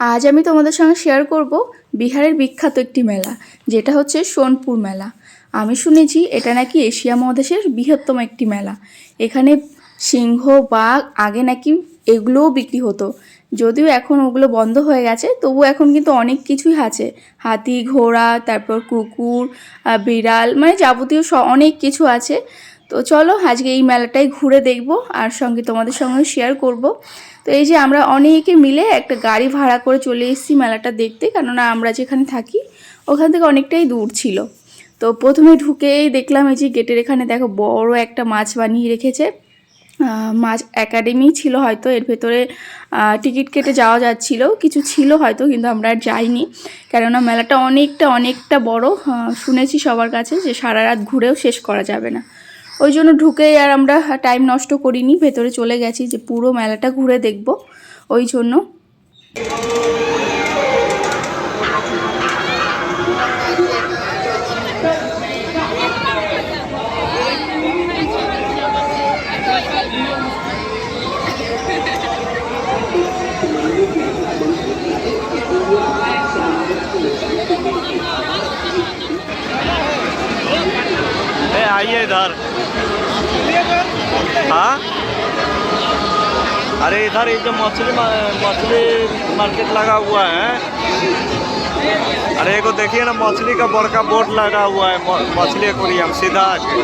আজ আমি তোমাদের সঙ্গে শেয়ার করব বিহারের বিখ্যাত একটি মেলা, যেটা হচ্ছে সোনপুর মেলা। আমি শুনেছি এটা নাকি এশিয়া মহাদেশের বৃহত্তম একটি মেলা। এখানে সিংহ, বাঘ আগে নাকি এগুলোও বিক্রি হতো। যদিও এখন ওগুলো বন্ধ হয়ে গেছে তবু এখন কিন্তু অনেক কিছুই আছে। হাতি, ঘোড়া, তারপর কুকুর বিড়াল মানে যাবতীয় অনেক কিছু আছে। তো চলো আজকে এই মেলাটাই ঘুরে দেখব আর সঙ্গে তোমাদের সঙ্গে শেয়ার করব। তো এই যে আমরা অনেকে মিলে একটা গাড়ি ভাড়া করে চলে এসেছি মেলাটা দেখতে, কেননা আমরা যেখানে থাকি ওখান থেকে অনেকটাই দূর ছিল। তো প্রথমে ঢুকেই দেখলাম এই যে গেটের এখানে দেখো বড় একটা মাছ বানিয়ে রেখেছে। মাছ একাডেমি ছিল হয়তো, এর ভেতরে টিকিট কেটে যাওয়া যাচ্ছিল, কিছু ছিল হয়তো, কিন্তু আমরা আর যাইনি। কেননা মেলাটা অনেকটা অনেকটা বড় শুনেছি সবার কাছে যে সারা রাত ঘুরেও শেষ করা যাবে না। ওই জন্য ঢুকেই আর আমরা টাইম নষ্ট করিনি ভেতরে চলে গেছি যে পুরো মেলাটা ঘুরে দেখব ওই জন্য ए आइए इधर हाँ अरे इधर ये जो मछली मा- मछली मार्केट लगा हुआ है अरे एगो देखिए ना मछली का बड़का बोर्ड लगा हुआ है म- मछली एक्वेरियम सीधा आके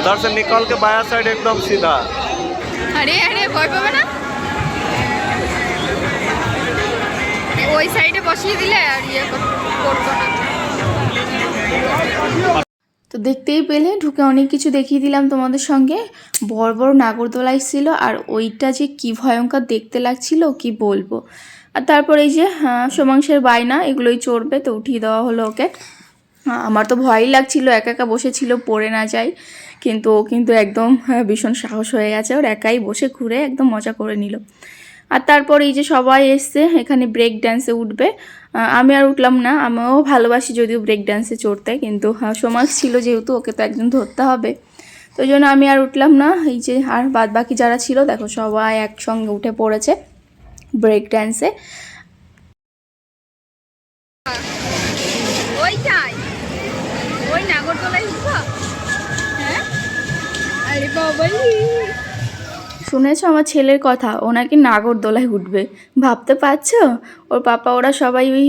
उधर से निकल के बाया साइड एकदम सीधा আরে আরে ভয় পাবে না ওই সাইডে বসিয়ে দিলে আর ইয়ে কর- করতো না তো দেখতেই পেলে ঢুকে অনেক কিছু দেখিয়ে দিলাম তোমাদের সঙ্গে। বড় বড় নাগরদোলা ছিল আর ওইটা যে কি ভয়ঙ্কর দেখতে লাগছিল কি বলব? আর তারপর এই যে হ্যাঁ, সোমাংশের বায়না এগুলোই চড়বে তো উঠিয়ে দেওয়া হলো ওকে। আমার তো ভয়ই লাগছিল একা একা বসেছিল পড়ে না যায় কিন্তু ও কিন্তু একদম হ্যাঁ, ভীষণ সাহস হয়ে গেছে ওর একাই বসে ঘুরে একদম মজা করে নিল। আর তারপর এই যে সবাই এসছে এখানে ব্রেক ড্যান্সে উঠবে। আমি আর উঠলাম না আমিও ভালোবাসি যদিও ব্রেক ড্যান্সে চড়তে কিন্তু আহ, সমাজ ছিল যেহেতু ওকে তো একজন ধরতে হবে। তো জন্য আমি আর উঠলাম না এই যে আর বাদ বাকি যারা ছিল দেখো সবাই একসঙ্গে উঠে পড়েছে ব্রেক ড্যান্সে হ্যাঁ? শুনেছো আমার ছেলের কথা? ও নাকি নাগরদোলায় উঠবে। ভাবতে পারছ? ওর পাপা, ওরা সবাই ওই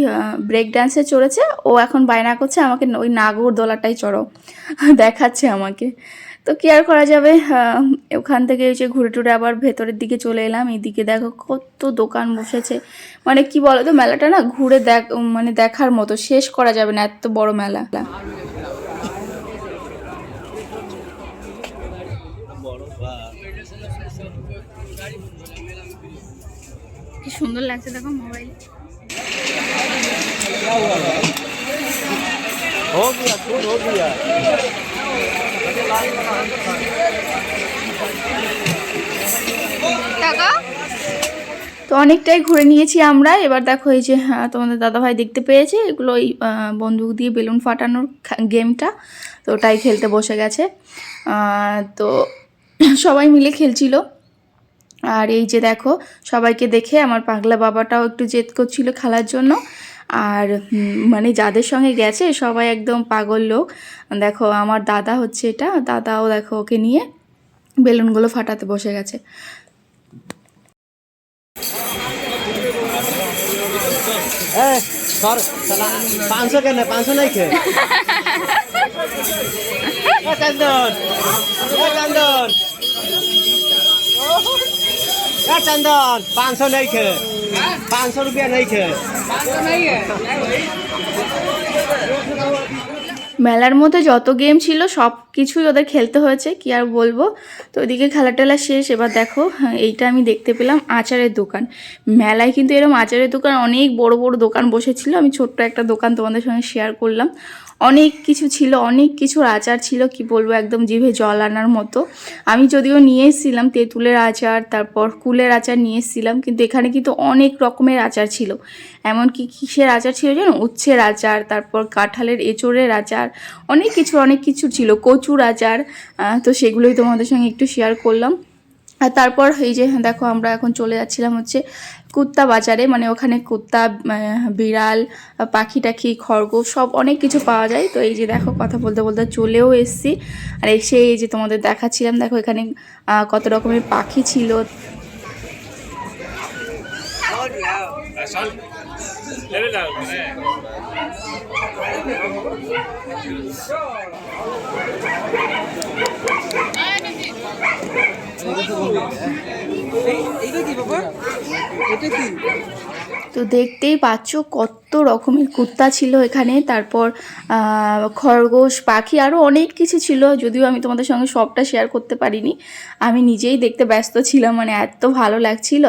ব্রেক ড্যান্সে চড়েছে। ও এখন বায়না করছে, আমাকে ওই নাগরদোলাটাই চড়ো দেখাচ্ছে আমাকে। তো কি আর করা যাবে? ওখান থেকে ওই যে ঘুরে টুরে আবার ভেতরের দিকে চলে এলাম। এইদিকে দেখো কত দোকান বসেছে। মানে কি বলো তো মেলাটা না ঘুরে দেখ মানে দেখার মতো। শেষ করা যাবে না, এত বড় মেলা। সুন্দর লাগছে দেখো মোবাইল हो गया छूट हो गया টাকা তো অনেকটাই ঘুরে নিয়েছি আমরা এবার দেখো এই যে হ্যাঁ, তোমাদের দাদাভাই দেখতে পেয়েছে এগুলো ওই আহ, বন্দুক দিয়ে বেলুন ফাটানোর খা- গেমটা তো ওটাই খেলতে বসে গেছে আহ, তো সবাই মিলে খেলছিল আর এই যে দেখো সবাইকে দেখে আমার পাগলা বাবাটাও একটু জেদ করছিল খেলার জন্য। আর মানে যাদের সঙ্গে গেছে সবাই একদম পাগল লোক। দেখো আমার দাদা হচ্ছে এটা দাদাও দেখো ওকে নিয়ে বেলুনগুলো ফাটাতে বসে গেছে। পাঁচশো কেন? পাঁচশো নাই খেয়ে। चंदन ए चंदन ए चंदन पाँच सौ नहीं खे पाँच सौ रुपया नहीं खे মেলার মধ্যে যত গেম ছিল সব কিছুই ওদের খেলতে হয়েছে কি আর বলব? তো ওদিকে খেলা টেলা শেষ এবার দেখো হ্যাঁ, এইটা আমি দেখতে পেলাম আচারের দোকান। মেলায় কিন্তু এরকম আচারের দোকান অনেক বড় বড় দোকান বসেছিল আমি ছোট্ট একটা দোকান তোমাদের সঙ্গে শেয়ার করলাম। অনেক কিছু ছিল অনেক কিছুর আচার ছিল কি বলব একদম জিভে জল আনার মতো। আমি যদিও নিয়ে এসেছিলাম তেঁতুলের আচার তারপর কুলের আচার নিয়ে এসেছিলাম কিন্তু এখানে কিন্তু অনেক রকমের আচার ছিল। এমনকি কিসের আচার ছিল জানো উচ্ছের আচার তারপর কাঁঠালের এঁচোড়ের আচার অনেক কিছু অনেক কিছু ছিল। কচুর আচার তো সেগুলোই তোমাদের সঙ্গে একটু শেয়ার করলাম। আর তারপর এই যে, দেখো আমরা এখন চলে যাচ্ছিলাম হচ্ছে কুত্তা বাজারে মানে ওখানে কুত্তা বিড়াল, পাখি টাখি, খরগোশ সব অনেক কিছু পাওয়া যায়। তো এই যে দেখো কথা বলতে বলতে চলেও এসেছি। আর এসে এই যে তোমাদের দেখাচ্ছিলাম, দেখো এখানে কত রকমের পাখি ছিল। এইটা কি বাবা এটা কি? তো দেখতেই পাচ্ছ কত রকমের কুত্তা ছিল এখানে। তারপর খরগোশ, পাখি আরও অনেক কিছু ছিল, যদিও আমি তোমাদের সঙ্গে সবটা শেয়ার করতে পারিনি। আমি নিজেই দেখতে ব্যস্ত ছিলাম মানে এত ভালো লাগছিল,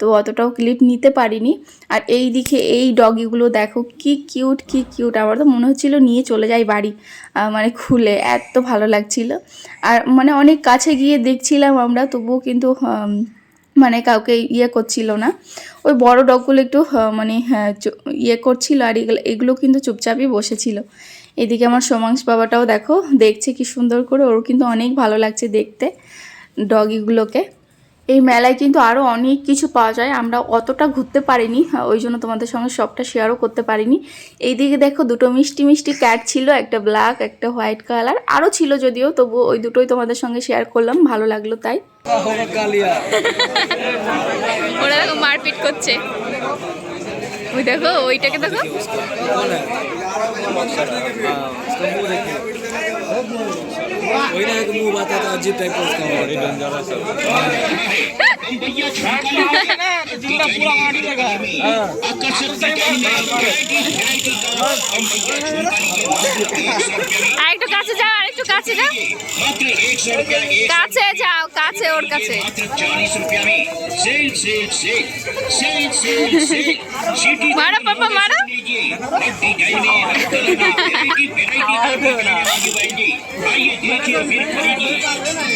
তো অতটাও ক্লিপ নিতে পারিনি। আর এই দিকে এই ডগিগুলো দেখো, কি কিউট কি কিউট আমার তো মনে হচ্ছিল নিয়ে চলে যাই বাড়ি মানে খুলে, এত ভালো লাগছিল। আর মানে অনেক কাছে গিয়ে দেখছিলাম আমরা, তবুও কিন্তু মানে কাউকে ইয়ে করছিল না। ওই বড় ডগগুলো একটু মানে হ্যাঁ, ইয়ে করছিল আর এগুলো এগুলো কিন্তু চুপচাপই বসেছিল। এদিকে আমার সোমাংশ বাবাটাও দেখো দেখছে কি সুন্দর করে ওর কিন্তু অনেক ভালো লাগছে দেখতে ডগিগুলোকে। এই মেলায় কিন্তু আরও অনেক কিছু পাওয়া যায়। আমরা অতটা ঘুরতে পারিনি ওই জন্য তোমাদের সঙ্গে সবটা শেয়ারও করতে পারিনি। এইদিকে দেখো দুটো মিষ্টি মিষ্টি ক্যাট ছিল একটা ব্ল্যাক একটা হোয়াইট কালার আরও ছিল যদিও তবু ওই দুটোই তোমাদের সঙ্গে শেয়ার করলাম ভালো লাগল তাই। ওরা দেখো মারপিট করছে। ওই দেখো ওইটাকে দেখো। वही ना एक मुंह आता था अजीब टाइप का उसका मुंह আর একটু কাছে যাও আর একটু কাছে যাও কাছে যাও কাছে ওর কাছে মারো পাপা মারো आइए देखिए फिर खरीदिए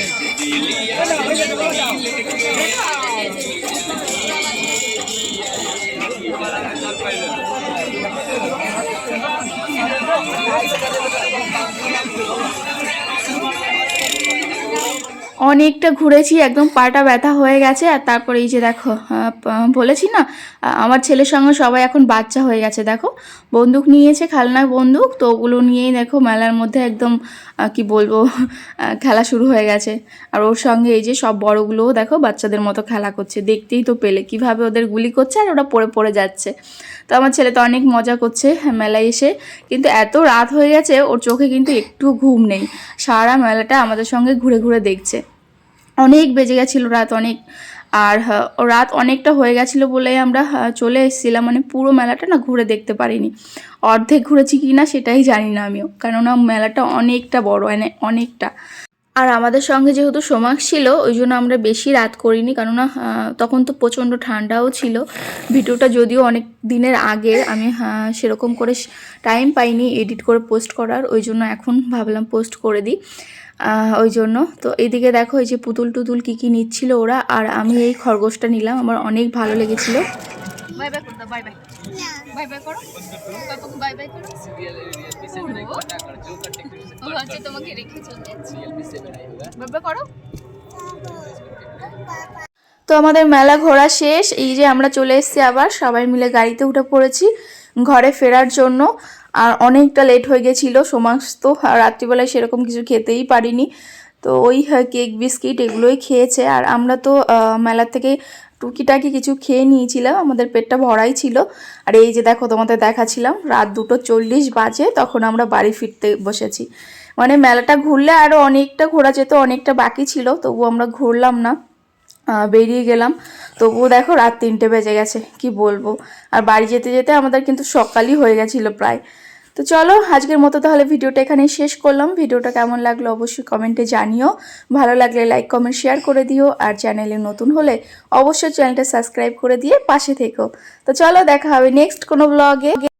অনেকটা ঘুরেছি, একদম পাটা ব্যথা হয়ে গেছে। আর তারপরে এই যে দেখো বলেছি না আমার ছেলের সঙ্গে সবাই এখন বাচ্চা হয়ে গেছে, দেখো। বন্দুক নিয়েছে, খেলনার বন্দুক, তো ওগুলো নিয়েই দেখো মেলার মধ্যে একদম কি বলব খেলা শুরু হয়ে গেছে। আর ওর সঙ্গে এই যে সব বড়গুলোও দেখো বাচ্চাদের মতো খেলা করছে, দেখতেই তো পেলে, কীভাবে ওদের গুলি করছে আর ওরা পড়ে পড়ে যাচ্ছে। তো আমার ছেলে তো অনেক মজা করছে মেলায় এসে। কিন্তু এত রাত হয়ে গেছে, ওর চোখে কিন্তু একটু ঘুম নেই। সারা মেলাটা আমাদের সঙ্গে ঘুরে ঘুরে দেখছে। অনেক বেজে গেছিল রাত অনেক। আর রাত অনেকটা হয়ে গেছিল বলে আমরা চলে এসেছিলাম। মানে পুরো মেলাটা না ঘুরে দেখতে পারিনি। অর্ধেক ঘুরেছি কি না সেটাই জানি না আমিও। কেননা মেলাটা অনেকটা বড় মানে অনেকটা। আর আমাদের সঙ্গে যেহেতু সোমাক্স ছিল, ওই জন্য আমরা বেশি রাত করিনি। কেননা তখন তো প্রচণ্ড ঠান্ডাও ছিল। ভিডিওটা যদিও অনেক দিনের আগে, আমি সেরকম করে টাইম পাইনি এডিট করে পোস্ট করার। ওই জন্য এখন ভাবলাম পোস্ট করে দিই। ওই জন্য। তো এইদিকে দেখো, এই যে পুতুল টুতুল কী কী নিচ্ছিল ওরা। আর আমি এই খরগোশটা নিলাম। আমার অনেক ভালো লেগেছিলো। Bye bye bye bye bye bye করো। পাপাকে বাই বাই করো? ও ভাবছে তোমাকে রেখে চলে যাচ্ছি। বাই বাই করো। তো আমাদের মেলা ঘোরা শেষ। এই যে আমরা চলে এসেছি আবার সবাই মিলে গাড়িতে উঠে পড়েছি ঘরে ফেরার জন্য। আর অনেকটা লেট হয়ে গেছিল সমস্ত আর রাত্রিবেলায় সেরকম কিছু খেতেই পারিনি। তো ওই কেক, বিস্কিট এগুলোই খেয়েছে। আর আমরা তো মেলা থেকে টুকিটাকি কিছু খেয়ে নিয়েছিলাম। আমাদের পেটটা ভরাই ছিল। আর এই যে দেখো, তোমাদের দেখাছিলাম রাত দুটো চল্লিশ বাজে, তখন আমরা বাড়ি ফিরতে বসেছি। মানে মেলাটা ঘুরলে আরও অনেকটা ঘোরা যেত, অনেকটা বাকি ছিল তবু আমরা ঘুরলাম না। বেরিয়ে গেলাম। তবুও দেখো, রাত তিনটে বেজে গেছে, কি বলব। আর বাড়ি যেতে যেতে আমাদের কিন্তু সকালই হয়ে গেছিল প্রায়। তো চলো, আজকের মতো তাহলে ভিডিওটা এখানে শেষ করলাম। ভিডিওটা কেমন লাগল অবশ্যই কমেন্টে জানিও। ভালো লাগলে লাইক, কমেন্ট, শেয়ার করে দিও। আর চ্যানেলে নতুন হলে অবশ্যই চ্যানেলটা সাবস্ক্রাইব করে দিয়ে পাশে থেকো। তো চলো, দেখা হবে নেক্সট কোনো ব্লগে